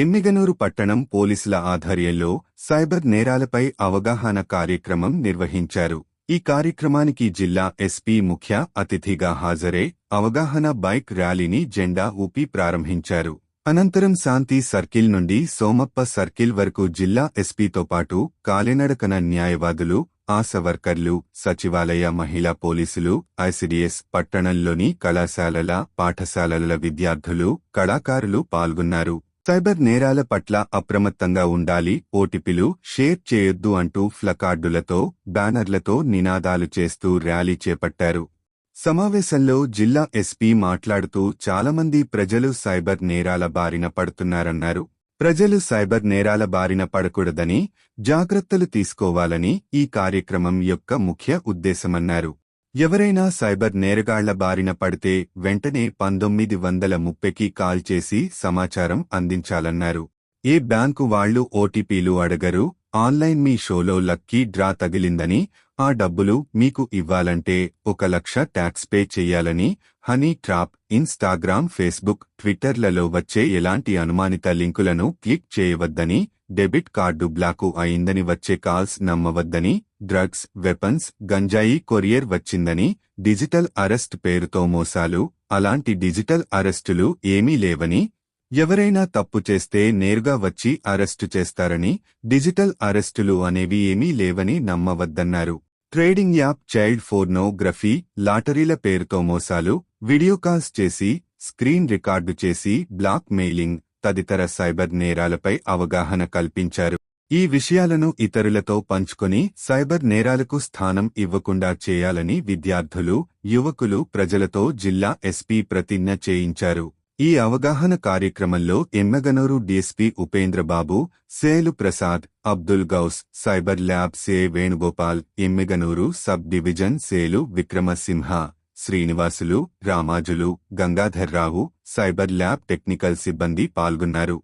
ఎమ్మిగనూరు పట్టణం పోలీసుల ఆధ్వర్యంలో సైబర్ నేరాలపై అవగాహన కార్యక్రమం నిర్వహించారు. ఈ కార్యక్రమానికి జిల్లా ఎస్పీ ముఖ్య అతిథిగా హాజరై అవగాహన బైక్ ర్యాలీని జెండా ఊపి ప్రారంభించారు. అనంతరం శాంతి సర్కిల్ నుండి సోమప్ప సర్కిల్ వరకు జిల్లా ఎస్పీతో పాటు కాలినడకన న్యాయవాదులు ఆశవర్కర్లు సచివాలయ మహిళా పోలీసులు ఐసిడిఎస్ పట్టణంలోని కళాశాలల పాఠశాలల విద్యార్థులు కళాకారులు పాల్గొన్నారు. సైబర్ నేరాల పట్ల అప్రమత్తంగా ఉండాలి ఓటీపీలు షేర్ చేయొద్దు అంటూ ఫ్లకార్డులతో బ్యానర్లతో నినాదాలు చేస్తూ ర్యాలీ చేపట్టారు. సమావేశంలో జిల్లా ఎస్పీ మాట్లాడుతూ చాలామంది ప్రజలు సైబర్ నేరాల బారిన పడుతున్నారన్నారు. ప్రజలు సైబర్ నేరాల బారిన పడకూడదని జాగ్రత్తలు తీసుకోవాలని ఈ కార్యక్రమం యొక్క ముఖ్య ఉద్దేశమన్నారు. ఎవరైనా సైబర్ నేరగాళ్ళ బారిన పడితే వెంటనే పంతొమ్మిది వందల ముప్పైకి కాల్ చేసి సమాచారం అందించాలన్నారు. ఏ బ్యాంకు వాళ్ళు ఓటీపీలు అడగరు ఆన్లైన్ మీ షోలో లక్కీ డ్రా తగిలిందని ఆ డబ్బులు మీకు ఇవ్వాలంటే ఒక లక్ష ట్యాక్స్ పే చెయ్యాలని హనీ ట్రాప్ ఇన్స్టాగ్రామ్ ఫేస్బుక్ ట్విట్టర్లలో వచ్చే ఎలాంటి అనుమానిత లింకులను క్లిక్ చేయవద్దని డెబిట్ కార్డు బ్లాకు అయిందని వచ్చే కాల్స్ నమ్మవద్దని డ్రగ్స్ వెపన్స్ గంజాయి కొరియర్ వచ్చిందని డిజిటల్ అరెస్ట్ పేరుతో మోసాలు అలాంటి డిజిటల్ అరెస్టులు ఏమీ లేవని ఎవరైనా తప్పు చేస్తే నేరుగా వచ్చి అరెస్టు చేస్తారని డిజిటల్ అరెస్టులు అనేవి ఏమీ లేవని నమ్మవద్దన్నారు. ట్రేడింగ్ యాప్ చైల్డ్ ఫోర్నోగ్రఫీ లాటరీల పేరుతో మోసాలు వీడియో కాల్స్ చేసి స్క్రీన్ రికార్డు చేసి బ్లాక్ మెయిలింగ్ తదితర సైబర్ నేరాలపై అవగాహన కల్పించారు. ఈ విషయాలను ఇతరులతో పంచుకొని సైబర్ నేరాలకు స్థానం ఇవ్వకుండా చేయాలని విద్యార్థులు యువకులు ప్రజలతో జిల్లా ఎస్పీ ప్రతిజ్ఞ చేయించారు. ఈ అవగాహన కార్యక్రమంలో ఎమ్మగనూరు డీఎస్పీ ఉపేంద్రబాబు సేలు ప్రసాద్ అబ్దుల్ గౌస్ సైబర్ ల్యాబ్ సే వేణుగోపాల్ ఎమ్మెగనూరు సబ్ డివిజన్ సేలు Vikramasimha Srinivasulu Ramajulu Gangadhar Rao cyber lab technical సిబ్బంది పాల్గొన్నారు.